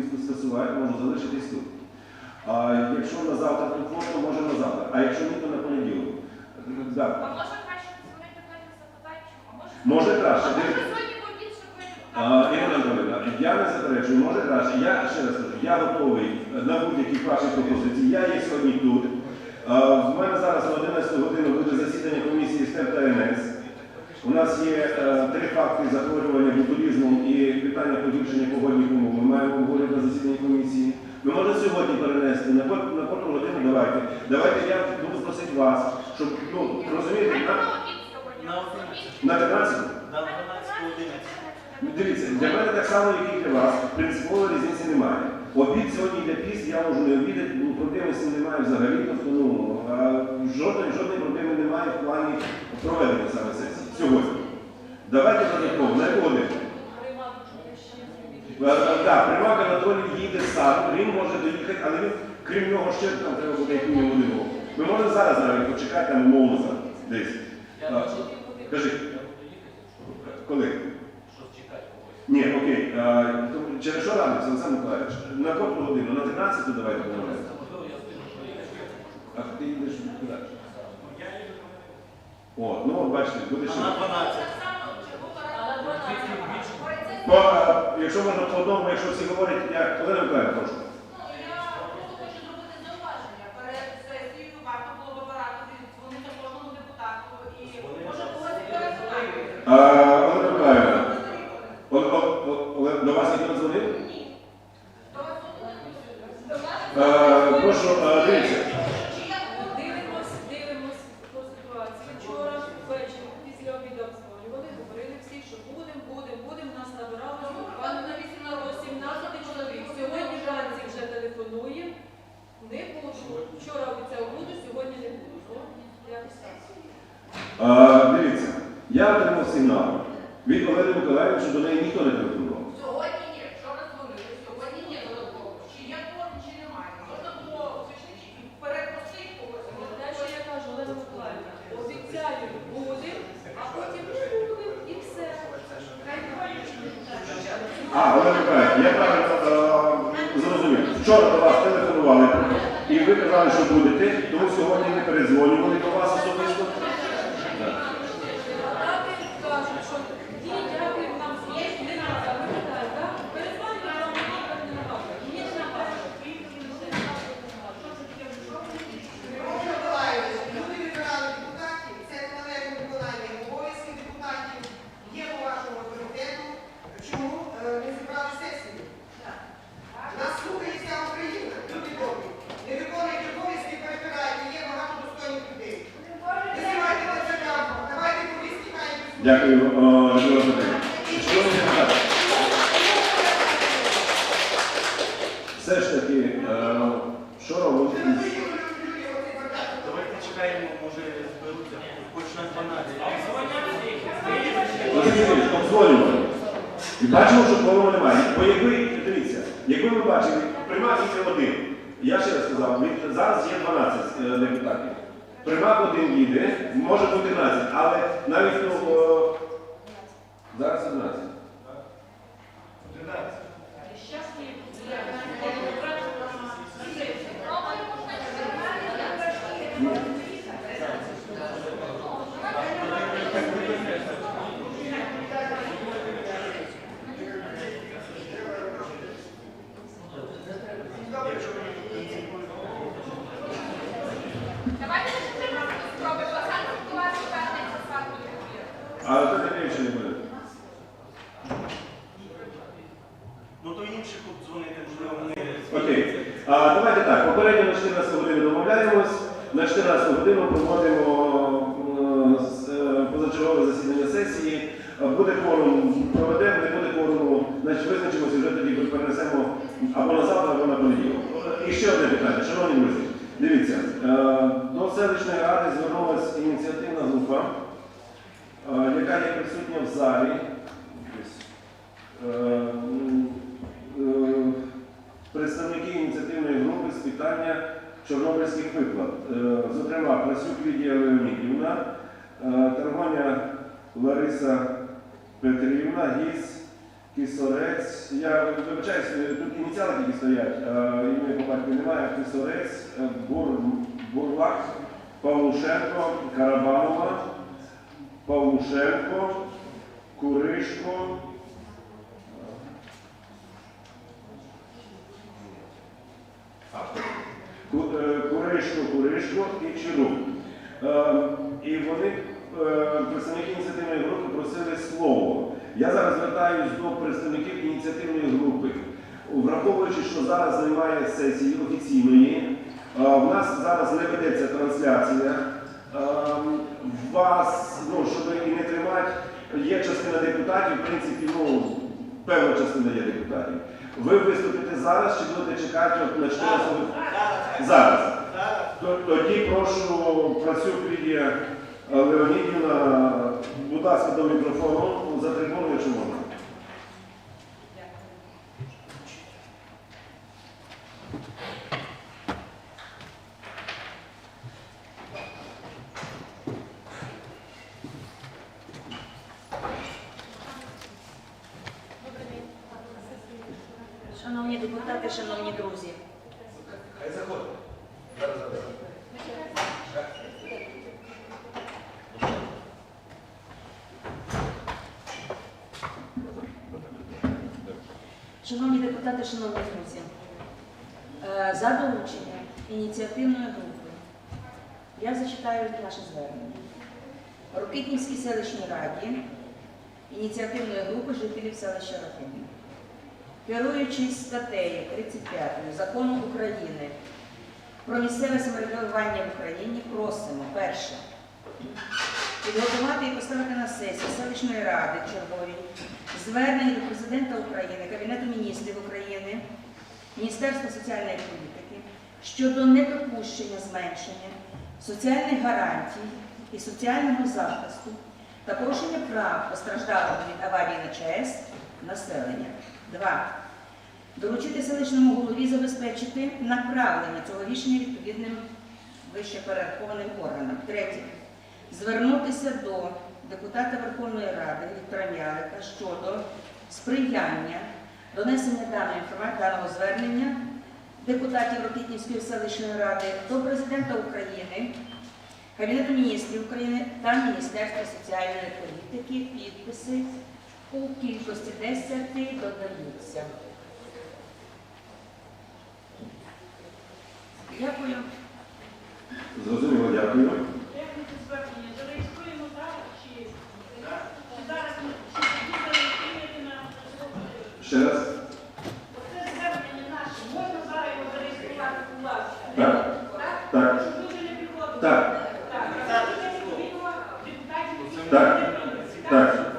повістку скасувати, можу залишитись тут. А якщо на завтра тут то може на завтра. А якщо ні, то на понеділок. А може краще дзвонити до запитати, а може... Може краще. Може Дивіться. сьогодні побільше А, Ірина Анатолійовна, я не заперечую, може краще. Я ще раз кажу, я готовий на будь-які ваші пропозиції. Я є сьогодні тут. А, В мене зараз на 11 годину буде засідання комісії з ТЕП та НС. У нас є е, три факти захворювання ботулізмом і питання погіршення погодних умов. Ми маємо обговорити на засіданні комісії. Ми можемо сьогодні перенести на кот- годину. Давайте. Давайте я буду просити вас, щоб ну розумієте, на? На 15 На 12.11. Ну, Дивіться, для мене так само, як і для вас, принципової різниці немає. Обід сьогодні йде піс, я можу не обідати, ну, проблеми з цим немає взагалі. Тобто, ну, жодної, жодної проблеми немає в плані проведення саме сесії. Сьогодні. Давайте годину? Е, е, Так, Примак Анатолій їде сам, він може доїхати, але він, крім нього, ще там треба буде як мінімум один голос. Ми можемо зараз навіть почекати, там умовно зараз, десь. А, Кажи, коли? Ні, окей. А, то через що рано, Олександр Миколаївич? На котру годину? На 13 давайте домовляємо. А ти їдеш куди? О, ну от бачите, буде ще. А на 12. Так само чергова. По, а, якщо можна по одному, якщо всі говорять, я Олена Миколаївна, прошу. Ну, я просто хочу зробити зауваження. Перед сесією варто було б апарату дзвонити кожному депутату і може когось пересувати. А, Олена Миколаївна, О- О- О- Оле- до вас ніхто не дзвонив? Ні. До вас До нас А, прошу, а, дивіться. Чи я буду? Дивимось, дивимось по ситуації. Вчора ввечері після обіду обзвонювали, говорили всі, що будемо, будемо, будемо. Нас набирали буквально на 18 чоловік. Сьогодні вранці вже телефонує. Не буду. Вчора обіцяв буду, сьогодні не буду. Ну, якось так. А, дивіться, я отримав сигнал від Олени Миколаївни, що до неї ніхто не телефонував. Сьогодні ні. Вчора дзвонили. Сьогодні ні додатково. Чи є кворум, чи немає. Можна було уточнити і перепросити когось. може, Те, що я кажу, Олена Миколаївна, обіцяю, будемо, а потім не будемо і все. А, Олена Миколаївна, я правильно е, зрозумів. Вчора до вас телефонували, і ви казали, що будете, тому сьогодні не передзвонювали до вас особисто. Так. Депутати кажуть, що ні, дякуємо нам є, не треба, ми питаємо, так? Перезвонюємо, вам не треба, не треба. Ні, не треба. Микола Миколаївич, люди вибирали депутатів, це належне виконання обов'язків депутатів. Є по вашому авторитету. Чому е, не зібрали сесію? Нас слухає вся Україна, люди добрі. Не виконують обов'язки, перебирають, є багато достойних людей. Не знімайте на це право, давайте повістки хай присутні. Дякую, е, Людмила Петрівна. Шановні депутати, все ж таки, е, що робити Давайте чекаємо, може зберуться хоч на 12. Василь. І бачимо, що кворуму немає. Бо якби, дивіться, якби ми бачили, їде один. Я ще раз сказав, зараз є 12 е, депутатів. Примак один їде, може бути 11, але навіть ну, о, зараз 11. 11. Проведемо, не буде форуму, значить визначимося вже тоді перенесемо або на завтра, або на понеділок. І ще одне питання, шановні друзі. Дивіться, е, до селищної ради звернулася ініціативна група, е, яка є присутня в залі. Е, представники ініціативної групи з питання чорнобильських виплат. Зокрема, Красюк Лідія Леонідівна, Таргоня Лариса Петрівна, Гіс, Кисорець. Я вибачаюсь, е, тут ініціали тільки стоять, е, ім'я по батькові немає, Писорець, е, Бур, Бурлак, Павлушенко, Карабанова, Павлушенко, Куришко. Е, Куришко, Куришко і Чирук. Е, І вони, представники ініціативної групи, просили слово. Я зараз звертаюсь до представників ініціативної групи. Враховуючи, що зараз немає сесії офіційної, е, в нас зараз не ведеться трансляція. Е, Вас, ну, щоб і не тримати, є частина депутатів, в принципі, ну, певна частина є депутатів. Ви виступите зараз чи будете чекати от на 14 Зараз. Тоді прошу е, Леонідівна, будь ласка, до мікрофону, за трибуну, якщо можна. Шановні депутати, шановні друзі, шановні шановні друзі, е, за дорученням ініціативної групи я зачитаю наше звернення. Рокитнівській селищній раді ініціативної групи жителів селища Рокитнів. Керуючись статтею 35 закону України про місцеве самоврядування в Україні, просимо перше підготувати і поставити на сесію селищної ради чергові звернення до президента України, Кабінету міністрів України, Міністерства соціальної політики щодо недопущення зменшення соціальних гарантій і соціального захисту та порушення прав постраждалого від аварії на ЧАЕС населення. Два. Доручити селищному голові забезпечити направлення цього рішення відповідним вищеперерахованим органам. Третє. Звернутися до депутата Верховної Ради Віктора М'ялика щодо сприяння донесення даної інформації, даного звернення депутатів Рокітнівської селищної ради до президента України, Кабінету міністрів України та Міністерства соціальної політики. Підписи у кількості 10 додаються. Дякую. Зрозуміло, дякую. Як ми це звернення зареєструємо зараз чи чи зараз ми чи тоді зареєструєте на Ще раз. оце звернення наше, можна зараз його зареєструвати у вас? Так. Так. Щоб люди не приходили. Так. Так. Так.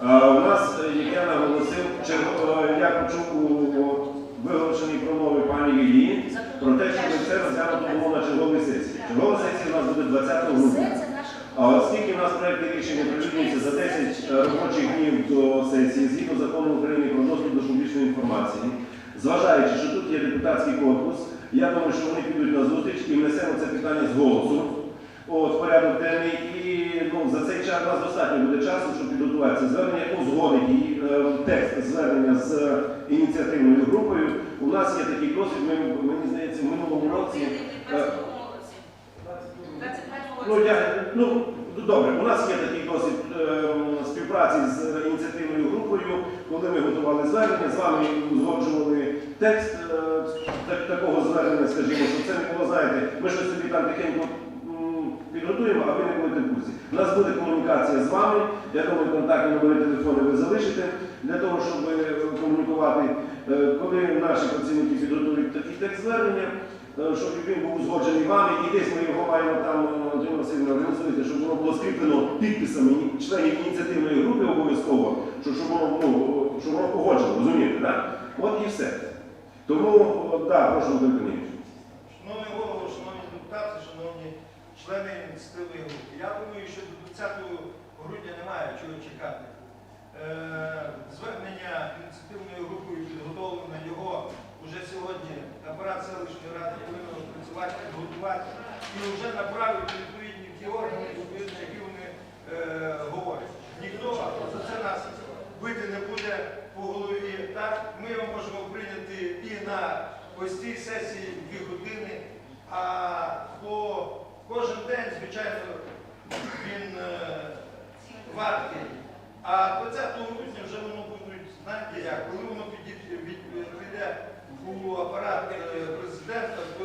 А, У нас, е, як я наголосив, е, я почув у виголошеній промові пані Лілії про те, що ми це розглянуто було на черговій сесії. Чергова сесія у нас буде 20 грудня. А оскільки в нас проєкт рішення прилюднюється за 10 робочих днів до сесії, згідно закону України про доступ до публічної інформації, зважаючи, що тут є депутатський корпус, я думаю, що вони підуть на зустріч і внесемо це питання з голосу. От, в порядок денний, і ну, за цей час у нас достатньо буде часу, щоб підготувати це звернення, узгодити її, е, текст звернення з ініціативною групою. У нас є такий досвід, ми, мені здається, в минулому році. е, Ну, я, ну, добре, у нас є такий досвід ем, співпраці з ініціативною групою, коли ми готували звернення, з вами узгоджували текст е, так- такого звернення, скажімо, що це не було, знаєте, ми щось собі там тихенько підготуємо, а ви не будете в курсі. У нас буде комунікація з вами, я думаю, контактні номери телефони ви залишите для того, щоб е, комунікувати. Е, Коли наші працівники підготують такий текст звернення, е, щоб він був узгоджений вами, і десь ми його маємо там, е, Андрій щоб воно було скріплено підписами членів ініціативної групи обов'язково, що, щоб воно, ну, погоджено, розумієте, так? От і все. Тому, так, да, прошу, Корнійович. Шановний голово, шановні депутати, шановні члени ініціативної групи. Я думаю, що до 20 грудня немає чого чекати. Е, Звернення ініціативною групою підготовлено його вже сьогодні. Апарат селищної ради повинен працювати, підготувати і вже направити відповідні ті органи, відповідно, які вони е, говорять. Ніхто за це нас бити не буде по голові. Так, ми його можемо прийняти і на ось цій сесії дві години, а по кожен день, звичайно, він е, вартий. А 20 грудня вже воно будуть, знаєте як, коли воно підійде, піде у апарат е, президента, е,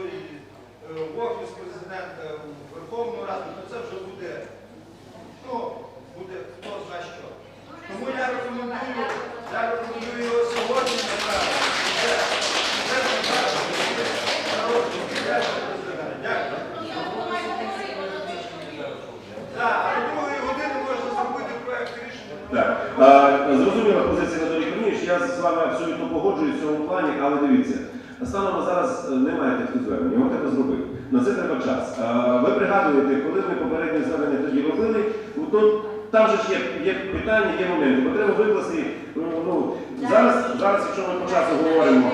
в офіс президента, у Верховну Раду, то це вже буде, ну, буде хто зна що. Тому я рекомендую, я рекомендую його сьогодні направити. Народний президент. Дякую. Так, а до другої години можна зробити проект рішення. Так, а, зрозуміла позиція Анатолій Корнієвич, я з вами абсолютно погоджуюсь в цьому плані, але дивіться, станом зараз е, немає таких звернень, його треба зробити. На це треба час. Ви пригадуєте, коли ми попереднє звернення тоді робили, ну, то там же ж є, є питання, є моменти, бо треба викласти, ну, ну, зараз, зараз, якщо ми по часу говоримо,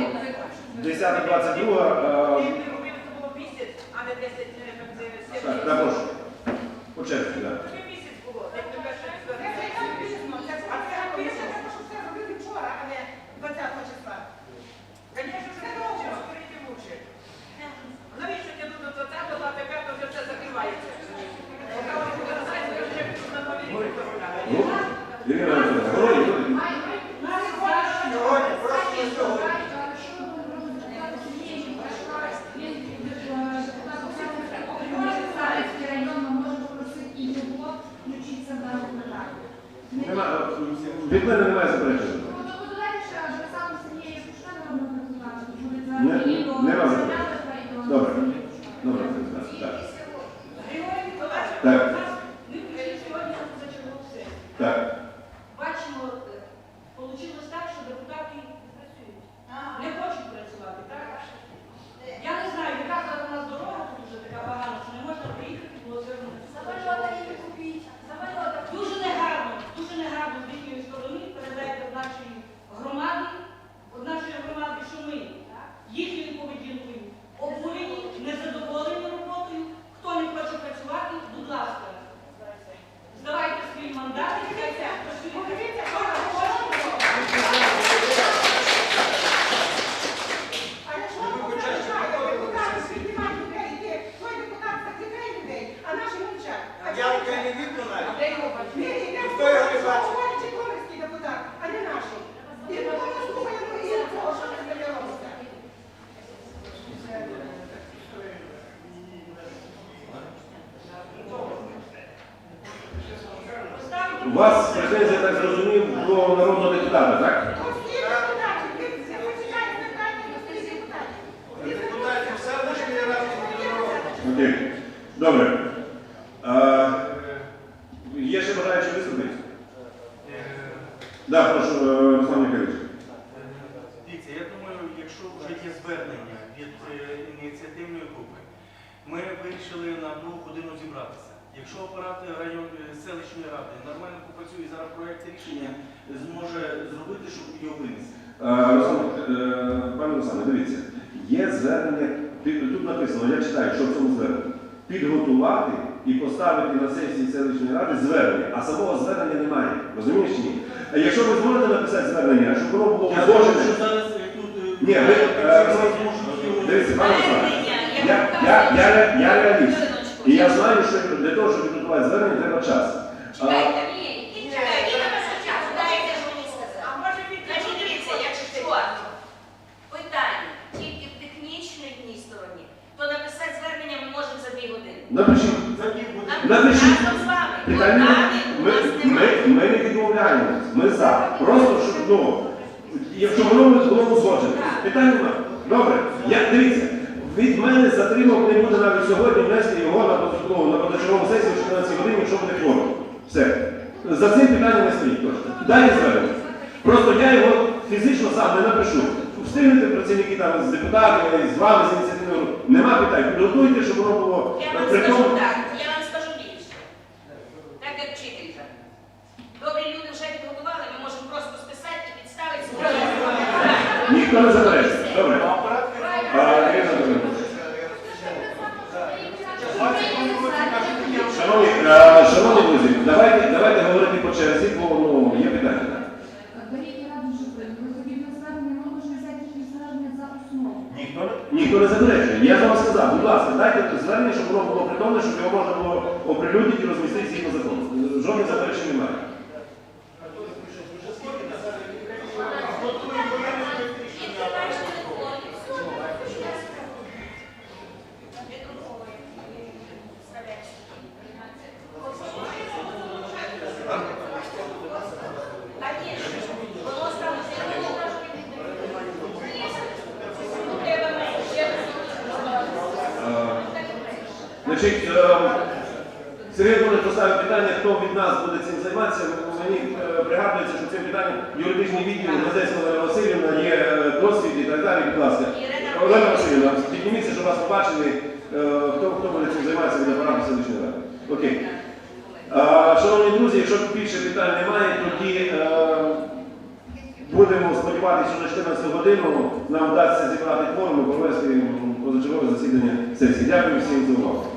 10-22, а, Якби робили, це було місяць, а не 10 днів, як це так, також, по черзі, так. Це місяць було, як не перше Це вже так пізно. Це а це пізно, треба, щоб це робити вчора, а не 20 числа. Звісно, це довго, скоріше лучше. Навіщо тягнути до 20-го, а тепер то вже все закривається? Поки вони будуть знати, то вже будуть на нові Ну, рік Ірина Анатоліївна, говоріть, говоріть. Сьогодні, просто сьогодні. Нема, від мене немає заперечень. Нема заперечень. Добре. Добре, так. так. Григорій Миколаївич, Так. у нас ми прийшли сьогодні на позачергову сесію. Так. Бачимо, вийшло так, що депутати не працюють. Не хочуть працювати, так? Я не знаю, яка зараз у нас дорога тут вже така погана, що не можна приїхати, було звернутися. Дуже негарно, дуже негарно з їхньої сторони передаєте в нашій громаді, в нашої громади, що ми їхньою поведінкою обурені, незадоволені роботою. Хто не хоче працювати, будь ласка, здавайте свої мандати, хай це працює. Хто хоче, А якщо депутат, депутат піднімає людей, йде, той депутат закликає людей, а наші мовчать. А Я чому вже це? не відно навіть. Ні, йде Ніхто його не бачить. говорить житомирський депутат, а не наші. І тому ми слухаємо і цього, що це таке робиться. поставити. У вас претензія, так зрозумів, до народного депутата, так? Окей. Добре. А, є ще бажаючі виступити? Так, прошу, е, Руслан Михайлович. Дивіться, я думаю, якщо вже є звернення від е, ініціативної групи, ми вирішили на другу годину зібратися. Якщо апарат район селищної ради нормально попрацює зараз проєкт рішення, зможе зробити, щоб його винести. Е, е, пане Руслане, дивіться, є звернення, тут написано, я читаю, що в цьому зверненні. Підготувати і поставити на сесії селищної ради звернення, а самого звернення немає. Розумієш чи ні? А якщо ви зможете написати звернення, щоб воно було Я думаю, що зараз е, тут Ні, ви, зможуть Дивіться, пане Руслане, я, я, я, ре- я реаліст. І я знаю, що для того, щоб підготувати звернення, треба час. А, Чекайте, ні, ні, чекайте, Інна Васильчак, дайте ж мені сказати. А може від Значить, дивіться, якщо питання тільки в технічній стороні, то написати звернення ми можемо за дві години. напишіть. Напишіть. разом з вами. Питання ми, ми, ми не відмовляємось, ми за. Просто щоб ну, якщо воно було узгоджено. Питань немає. Добре, я дивіться. Від мене затримок не буде навіть сьогодні внести його на позачергову на подачовому сесію в 14 годині, якщо буде кворум. Все. За цим питанням не стоїть. Далі звернення. Просто я його фізично сам не напишу. Встигнете працівники там з депутатами, з вами, з ініціативою. Нема питань. Підготуйте, щоб воно було Я вам при скажу тому. так, я вам скажу більше. Так як вчителька. Добрі люди вже підготували, ми можемо просто списати і підставити свої. Ніхто не заперечує. Добре. А, Ірина Анатоліївна. Шановні, е, шановні друзі, давайте, давайте говорити по черзі, бо ну, є питання. Беріть раду, що ви відповідне звернення ми можемо взяти їх звернення за не Ніхто, ніхто не заперечує. Я вам сказав, будь ласка, дайте звернення, щоб воно було притомне, щоб його можна було оприлюднити і розмістити згідно закону. Жодних заперечень немає. Конечно, воно стало зеркало. Ну, треба менше. Е, Значить, е, Сергій Анатолійович поставив питання, хто від нас буде цим займатися. Мені е, пригадується, що цим питанням юридичний відділ Газецька Васильівна є е, досвід і так далі. Будь ласка. Олена Васильівна, підніміться, щоб вас побачили, хто, хто буде цим займатися від апарату селищної ради. Окей. Шановні друзі, якщо більше питань немає, тоді будемо сподіватися, що на 14 годину нам вдасться зібрати кворум і провести позачергове засідання сесії. Дякую всім за увагу.